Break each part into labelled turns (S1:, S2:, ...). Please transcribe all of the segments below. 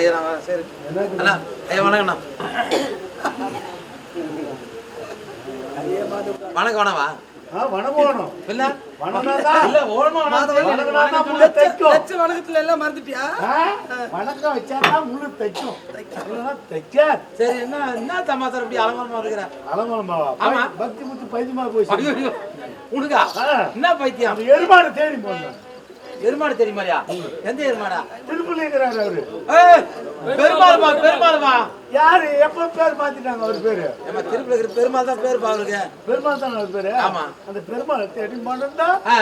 S1: ஐயா நான். சரி. அண்ணா ஐயா வணக்கம் வணவா
S2: வணக்கத்துல எல்லாம் மறந்துட்டியா?
S3: வணக்கம் வச்சாதான் முள்ளு தைக்கும்.
S1: சரி என்ன என்ன தமாசா இப்படி அலங்கோலமா இருக்கிற?
S3: அலங்கோலமாவா?
S1: ஆமா.
S3: பக்தி முத்து பைத்தியமா
S1: ஐயோ உனக்கா? என்ன பைத்தியம்?
S3: எருமாடு தேடி போனேன்.
S1: எருமாடு தெரியுமாடியா எந்த எருமாடா?
S3: திருப்பதி இருக்கிறாரு அவரு.
S1: பெருமாள்மா பெருமாள்மா.
S3: யாரு? எப்ப பேர் மாத்திட்டாங்க அவர் பேரு?
S1: நம்ம திருப்பி இருக்கிற பெருமாள் தான் பேர் பாருங்க
S3: பெருமாள் தானே அவர் பேரு?
S1: ஆமா.
S3: அந்த பெருமாள் தேடி
S1: ஆ.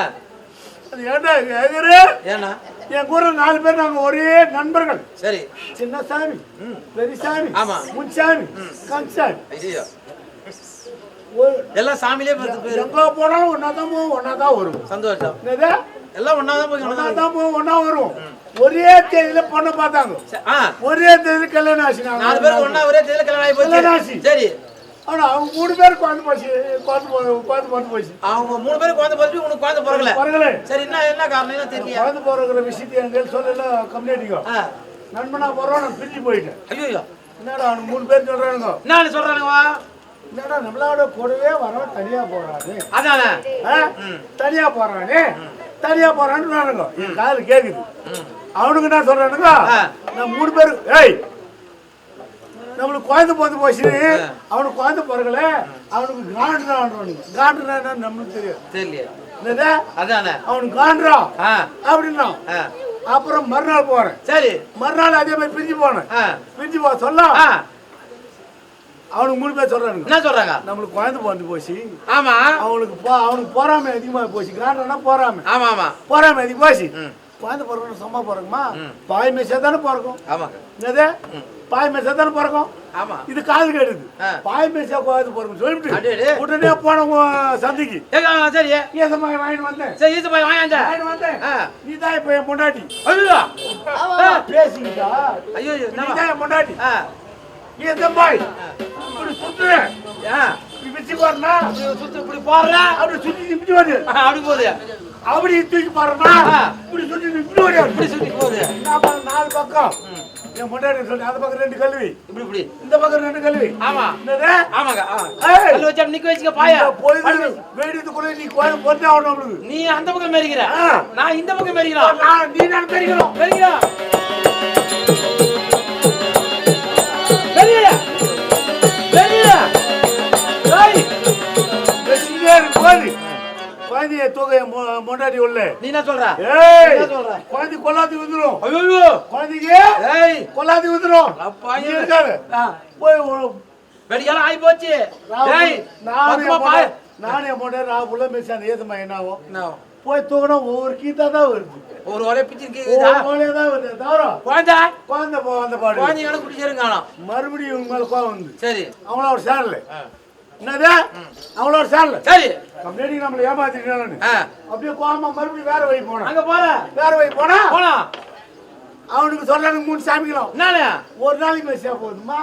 S3: அது ஏன்டா கேக்குற
S1: ஏண்ணா
S3: என் கூட நாலு பேர் நாங்க ஒரே நண்பர்கள்.
S1: சரி.
S3: சின்னசாமி பெரியசாமி
S1: ஆமா.
S3: முன்சாமி கங்சாமி
S1: ஐயோ. எல்லாம் சாமியிலே
S3: எங்க போனாலும் ஒன்னா தான் போவோம் ஒன்னா தான் வருவோம்.
S1: சந்தோஷம். எல்லாம் ஒண்ணா தான் போய்
S3: ஒன்னா தான் போவோம் ஒன்னா வருவோம். ஒரே தேதியில பொண்ணை பார்த்தாங்க. ஒரே தேதியில கல்யாணம் ஆச்சுனாங்க
S1: நாலு பேர் ஒண்ணா ஒரே தேதியில கல்யாணம் ஆகி
S3: கல்யாணம் ஆச்சு.
S1: சரி.
S3: ஆனா அவங்க மூணு பேர் குழந்தை போச்சு குழந்தை போ- குழந்தை பிறந்து போச்சு.
S1: அவங்க மூணு பேரும் குழந்தை பிறகு உனக்கு குழந்தை பிறக்கல.
S3: பிறகுல
S1: சரி என்ன என்ன காரணம்? என்ன தெரியல
S3: குழந்தை பிறகுற விஷயத்தை எங்க சொல்லல கம்யூனிட்டிக்கோ நண்பனா போறோம் நான் பிரிஞ்சு போயிட்டேன்.
S1: ஐயோ
S3: என்னடா அவனுக்கு மூணு பேர் சொல்றானுங்க?
S1: என்ன சொல்றானுங்கவா
S3: என்னடா நம்மளோட கூடவே வரவன் தனியா போறானே.
S1: அதானே?
S3: தனியா போறானே? தனியா போறான்னு என் காது கேக்குது. அவனுக்கு என்ன சொல்றானுங்க. நான் மூணு பேரு ஏய் நம்மளுக்கு குழந்தை பிறந்து போச்சு அவனுக்கு குழந்தை பிறகுல அவனுக்கு காண்டுறான்றானுங்க காண்டுறா என்னன்னு நம்மளுக்கு தெரியும்
S1: அதானே.
S3: அவனுக்கு காண்டுறான் அப்படின்னா அப்புறம் மறுநாள் போறேன்.
S1: சரி.
S3: மறுநாள் அதே மாதிரி பிரிஞ்சு போனேன். பிரிஞ்சு போ சொல்ல? அவனுக்கு மூணு பேர் சொல்றானுங்க.
S1: என்ன சொல்றாங்க?
S3: நம்மளுக்கு குழந்தை பிறந்து போச்சு.
S1: ஆமா.
S3: அவனுக்கு அவனுக்கு போறாம அதிகமா போச்சு. காரணம்னா போறாம.
S1: ஆமா ஆமா.
S3: போறாம அதிகம் போச்சு. குழந்தை பிறக்கணும் சும்மா பிறக்குமா? பாய் மெசே தானே பிறக்கும்.
S1: ஆமாங்க
S3: என்னது? பாய் மெசே தானே பிறக்கும்.
S1: ஆமா.
S3: இது காது கேடுது. பாய் மெசே குழந்தை பிறக்கும். சொல்லிட்டு உடனே போன சந்தைக்கு.
S1: சரி.
S3: ஏசமா வாங்கிட்டு வந்தேன்.
S1: சரி ஈசு போய் வாங்க
S3: வாங்கிட்டு வந்தேன். நீ தான் இப்ப என் பொண்டாட்டி.
S1: ஐயோ.
S3: பேசிக்கிட்டா.
S1: ஐயோ
S3: நீ? தான் என் பொண்டாட்டி.
S1: ஆ
S3: ஏசம்பாய் இப்படி சுத்துறேன்
S1: ஆ.
S3: இப்படி வச்சு பாருனா
S1: சுத்து இப்படி போடுற
S3: அப்படி சுத்தி இப்படி வருது
S1: அப்படி போகுது
S3: அப்படி தூக்கி பாருனா. இப்படி சுத்தி வருது
S1: இப்படி சுத்தி போகுது
S3: நான் பாரு, நாலு பக்கம். என் பொண்டாட்டி சொல்லி அந்த பக்கம் ரெண்டு கல்வி
S1: இப்படி இப்படி.
S3: இந்த பக்கம் ரெண்டு கல்வி
S1: ஆமா.
S3: என்னது?
S1: ஆமாங்க. கல்லு வச்சு நிக்க வச்சுக்க பாயா.
S3: இந்த பொழுது வேடியதுக்குள்ள நீ கோயில் பொறுத்தே ஆகணும்
S1: நீ அந்த பக்கம் மேரிக்கிற. நான் இந்த பக்கம் மேரிக்கிறோம்
S3: நீ நான் தெரிகிறோம்
S1: மேரிக்கிறா
S3: போது. குழந்தைய தூக்க என் மொ- பொண்டாட்டி உள்ள.
S1: நீ என்ன சொல்ற?
S3: ஏய்
S1: என்ன சொல்ற?
S3: குழந்தை கொல்லாத்தி வந்துரும்
S1: ஐயோ.
S3: குழந்தைக்கு
S1: ஏய்.
S3: கொல்லாத்தி வந்துரும்
S1: அப்பா,
S3: நீ இருக்காது.
S1: ஆ.
S3: போய் ஒரு-
S1: போச்சு. ஏய்
S3: நான் உள்ள ஏத்தமா என்ன ஆகும்? போய் தூக்கணும் ஒவ்வொரு கீத்தா தான் வருது.
S1: ஒரு ஒரே பிச்சு இருக்குதா
S3: ஒவ்வொரு கோழியா தான் வருது. தவிர
S1: குழந்தை?
S3: குழந்தை போ வந்த பாடு.
S1: குழந்தை எனக்கு பிடிச்சிருங்க காணோம்
S3: மறுபடியும் இவங்க மேல கோவம் வந்து.
S1: சரி.
S3: அவங்கள ஒரு சேனல் என்னது? அவங்கள ஒரு சேனல்.
S1: சரி.
S3: கம்பெனி நம்மளை ஏமாத்திட்டானு அப்படியே கோவமா மறுபடியும் வேற வழி போனான்
S1: அங்க போற
S3: வேற வழி போனா?
S1: போலாம்
S3: அவனுக்கு சொல்றாங்க மூணு சாமிக்கலாம்.
S1: என்னண்ணே?
S3: ஒரு நாளைக்கு மெஸ்ஸா போதுமா.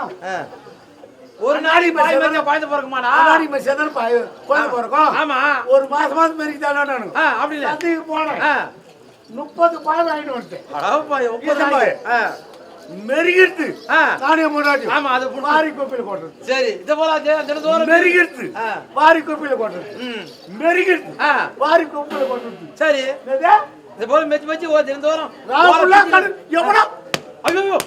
S1: ஒரு நாளைக்கு மரியாதை குழந்தை பிறக்குமாடா
S3: நாளைக்கு மெஸ்ஸா தானே பாய் குழந்தை பிறக்கும்
S1: ஆமா.
S3: ஒரு மாசம் மாசம் மாரி தானே
S1: அப்படி
S3: சந்தைக்கு போனேன். முப்பது பால் வாங்கிட்டு வந்துட்டேன்.
S1: ஆ.
S3: நானே முன்னாடி
S1: ஆமா அது.
S3: வாரி கோப்பையில போட்டது
S1: சரி இது போல தின- தினந்தோறும்
S3: மெருகிடுது
S1: ஆ.
S3: வாரி கோப்பையில போட்டது
S1: ம்.
S3: மெருகிடுது
S1: ஆ.
S3: வாரி கோப்பையில போட்டது
S1: சரி இது போல மெச்சு மெச்சு ஓ
S3: கடு எவனா?
S1: ஐயோ.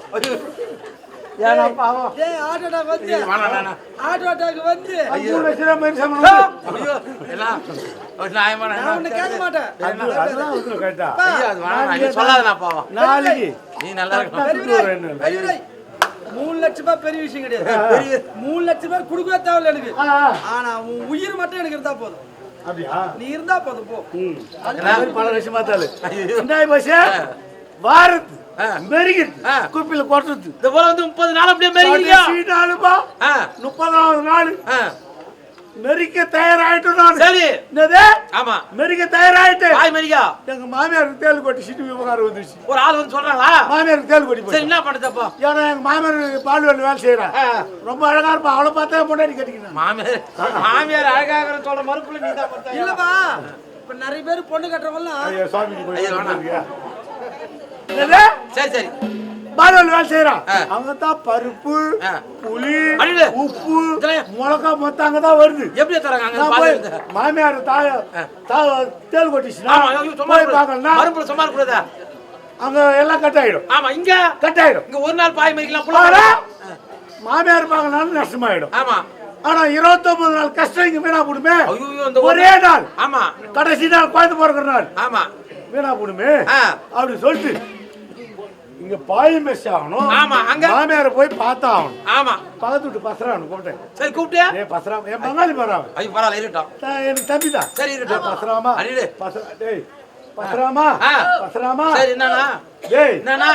S1: நீ சொல்லாதண்ணா பாவம்.
S3: நாளைக்கு
S1: நீ நல்லா.
S2: பெரிய மூணு லட்சம் ரூபாய் பெரிய விஷயம் கிடையாது. மூணு லட்சம் ரூபாய் கொடுக்கவே தேவையில்ல எனக்கு. ஆனா உன் உயிர் மட்டும் எனக்கு இருந்தா போதும்.
S3: அப்படியா?
S2: நீ இருந்தா போதும் போ.
S3: ம். அது மாதிரி பல லட்சம் பைசா வாரத்து
S1: ஆ.
S3: குப்பில கொட்டுறது.
S1: இது போல வந்து முப்பது நாள் அப்படியே
S3: நாளுப்பா
S1: ஆ.
S3: முப்பதாவது நாள்.
S1: ஆ.
S3: மெரிக்க தயாராயிட்டு நான்.
S1: சரி.
S3: என்னது?
S1: ஆமா.
S3: மெரிக்க தயாராயிட்டு.
S1: பாய் மரிக்கா
S3: எங்க மாமியாருக்கு தேல் கொட்டி சிட்டு விவகாரம் வந்துருச்சு.
S1: ஒரு ஆள் வந்து சொல்றாங்களா?
S3: மாமியாருக்கு தேல் கொட்டி
S1: சரி என்ன பண்ணுறது அப்போ?
S3: ஏன்னா எங்க மாமியார் பால்வெல் வேலை செய்யறேன்
S1: ஆ.
S3: ரொம்ப அழகா இருப்பா. அவளை பார்த்தா முன்னாடி கட்டிக்கணும்
S1: மாமியார் மாமியார் அழகாக சொல்ற மறுப்புல நீ தான்
S2: இல்லப்பா இப்ப நிறைய பேர் பொண்ணு கட்டுறவங்கலாம்
S3: ஐயா சுவாமிக்கு போய்
S1: ஐயா, வேணாம்.
S3: இருக்கியா? என்னது
S1: சரி
S3: வேலை செய்யறான். அவங்க தான் பருப்பு. புளி. உப்பு மிளகா மொத்தம் அங்கதான் வருது.
S1: எப்படி தராங்க அங்க.
S3: மாமியார் தாய தா- தேள் கொட்டிச்சுன்னா? அங்க எல்லாம் கட் ஆயிடும்.
S1: ஆமா இங்க?
S3: கட் ஆயிடும்.
S1: இங்க ஒரு நாள் பாய் மறிக்கலாம்
S3: மாமியார் பார்க்கலனாலும் நஷ்டமாயிடும்.
S1: ஆமா.
S3: ஆனா இருபத்தொன்பது நாள் கஷ்டம் இங்க வீணா போடுமே.
S1: ஒரே
S3: நாள்.
S1: ஆமா.
S3: கடைசி நாள் குழந்தை பிறக்கிற நாள்.
S1: ஆமா.
S3: வீணா போடுமே. அப்படி சொல்லிட்டு இங்க பாய் மெஸ் ஆகணும்.
S1: ஆமா, அங்க?
S3: மாமியார போய் பார்த்தா ஆகணும்.
S1: ஆமா.
S3: பக்கத்து விட்டு பசராவணும் கூப்பிட்டேன்.
S1: சரி கூப்பிட்டியா?
S3: ஏ பசராம என் பங்காளி பரவாம
S1: ஐயோ பரவாயில்ல இருக்கட்டும்
S3: எனக்கு தம்பி தான்.
S1: சரி இருக்கட்டும்
S3: பசராமா
S1: அடிடு.
S3: பசரா டேய் பசராமா. பசராமா
S1: சரி என்னண்ணா?
S3: டேய்
S1: என்னண்ணா?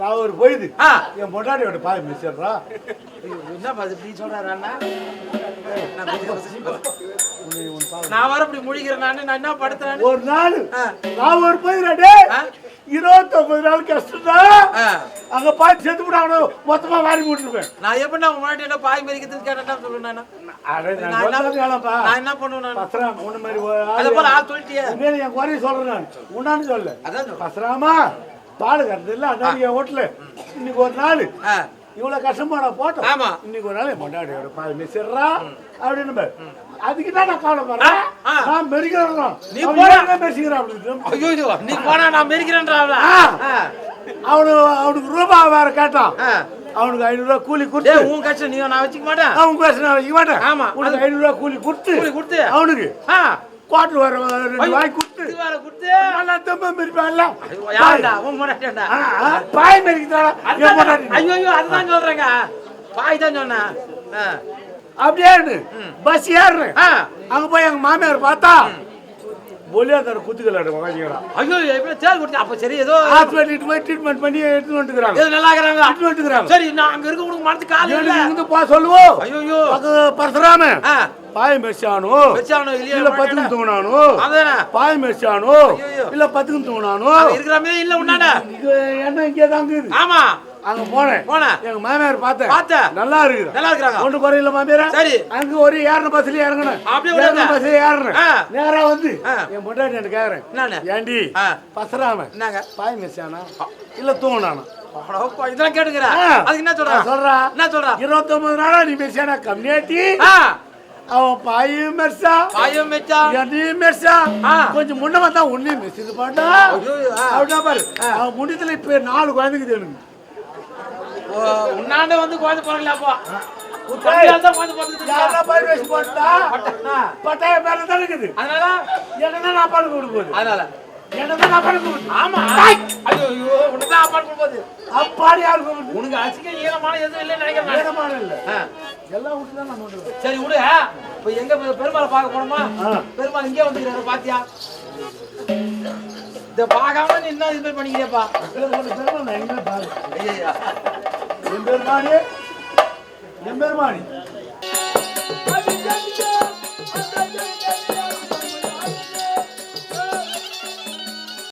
S3: நான் ஒரு போயுது என் பொண்டாட்டியோட பாய் மெஸ்ஸா
S1: என்ன பாது இப்படி சொல்றாரு அண்ணா? நான் வர இப்படி முழிக்கிறேன் நானு நான் என்ன படுத்துறேன்
S3: ஒரு நாள். நான் ஒரு
S1: ஆ?
S3: இருபத்தொன்பது நாள் கஷ்டம் தான். அங்க பாய் செத்து மொத்தமா வாரி போட்டுருப்பேன்
S1: நான் எப்படி நான் முன்னாடி என்ன பாய் மறிக்கிறதுன்னு கேட்டா சொல்லுவேன் நானு. என்ன- பண்ணுவேன்
S3: பசராம், உன்னை மாதிரி.
S1: அதை போல ஆள் சொல்லிட்டியே
S3: என் குறைய சொல்றேன் நான். உன்னான்னு சொல்லல.
S1: அதான்.
S3: பசராமா, பால் கறந்து இல்ல, அன்னைக்கு என் வீட்டுல இன்னைக்கு ஒரு நாள்
S1: ஆ.
S3: இவ்வளவு கஷ்டமா நான் போட்டோம்
S1: ஆமா.
S3: இன்னைக்கு ஒரு நாள் என் பொண்டாட்டியோட பால் மிஸ்ஸா அப்படின்னு. அதுக்கு தான் நான் கவலைப்படுறேன்
S1: ஆ, ஆ.
S3: நான் மெரிக்கிறேன்
S1: நீ.
S3: ஏற்கனவே மெரிச்சுக்கிறான் அப்படின்னு
S1: ஐயோ நீ போனா நான்.
S3: ஆ. அவனு அவனுக்கு ரூபா வேற கேட்டான். அவனுக்கு ஐநூறு ரூபாய் கூலி கொடுத்து
S1: உன் கஷ்டம் நீ நான் வச்சுக்க மாட்டேன்
S3: அவன் பேச நான் வைக்க மாட்டேன்
S1: ஆமா.
S3: உனக்கு ஐநூறு ரூபாய் கூலி கொடுத்து
S1: கூலி கொடுத்து.
S3: அவனுக்கு
S1: ஆ.
S3: குவார்டர் வர வாய் கொடுத்து பாய்
S1: அதுதான் சொல்றேங்க. பாய் தான் சொன்னேன்.
S3: அப்படியே பஸ்
S1: ஆ.
S3: அங்க போய் எங்க மாமியார் பார்த்தா பொலியா தர குத்துக்கலாடு உக்காஞ்சிக்கிறான்
S1: ஐயோ எப்படி தேல் கொடுத்து அப்ப சரி ஏதோ
S3: ஹாஸ்பிட்டல் போய் ட்ரீட்மெண்ட் பண்ணி எடுத்துட்டு வந்துக்கிறாங்க.
S1: ஏதோ நல்லா இருக்கிறாங்க?
S3: எடுத்துட்டு வந்துக்கிறாங்க.
S1: சரி நான் அங்க இருக்க உனக்கு மனசு கால இல்ல.
S3: இருந்து பா சொல்லுவோம்.
S1: ஐயோ
S3: பரசுராம
S1: ஆ
S3: பாய் மெச்சானு
S1: வச்சானோ இல்லையா
S3: இல்ல பத்துக்கு தூங்கினானு?
S1: அதானே?
S3: பாய் மெச்சானு
S1: ஐயோ.
S3: இல்ல பத்துக்கு தூங்கினானு?
S1: இருக்கிற மாதிரி இல்ல உன்னாட
S3: என்ன இங்கே தான் இருக்குது?
S1: ஆமா.
S3: அங்க போனேன்.
S1: போனேன்.
S3: எங்க மாமியார் பார்த்தேன்.
S1: பார்த்தேன்.
S3: நல்லா இருக்குது.
S1: நல்லா இருக்கிறாங்க.
S3: ஒன்று குறையில மாமியார?
S1: சரி.
S3: அங்க ஒரு ஏறின பஸ்ல இறங்கணும்
S1: அப்படியே
S3: ஏறின. பஸ்ல ஏறணும். நேரா வந்து. என் பொண்டாட்டி எனக்கு கேக்குறேன்.
S1: என்னண்ணே?
S3: ஏண்டி. பசராம
S1: என்னங்க?
S3: பாய் மிஸ்ஸானா இல்ல தூங்கினானா?
S1: இதெல்லாம் கேட்டுக்கிற.
S3: ஆ.
S1: அதுக்கு என்ன சொல்ற?
S3: சொல்றா
S1: என்ன சொல்ற?
S3: இருபத்தொன்பது நாளா நீ மிஸ்ஸானா கம்மியாட்டி?
S1: ஆ.
S3: அவன் பாயும் மெர்சா.
S1: பாயம் வச்சா
S3: என்னையும் மெர்சா. கொஞ்சம் முன்ன வந்தா உன்னையும் இது பாட்டா. அப்படின்னா பாரு. அவன் முடியத்துல இப்ப நாலு குழந்தைக்குது எனக்கு
S1: ஓ, உன்னாண்ட வந்து குழந்தை ஆ.
S3: பட்டாய மேல தான் இருக்குது.
S1: அதனால?
S3: என்ன நான் கொடுக்க போகுது.
S1: அதனால.
S3: அப்பாடி கொடுக்குது
S1: உனக்கு அசிங்க ஈரமான எதுவும் இல்லைன்னு நினைக்கிறேன்.
S3: எல்லாம் விட்டு தான் நான் பண்ணுறேன்
S1: சரி விடு. இப்ப எங்க பெருமாளை பார்க்க போனோமா. பெருமாள் இங்கே வந்துக்கிறாரு பாத்தியா? இத பார்க்காம நீ என்ன இது பண்ணிக்கிறியாப்பா.
S3: நான் எங்க பாரு என் பெருமானி என் பெருமானி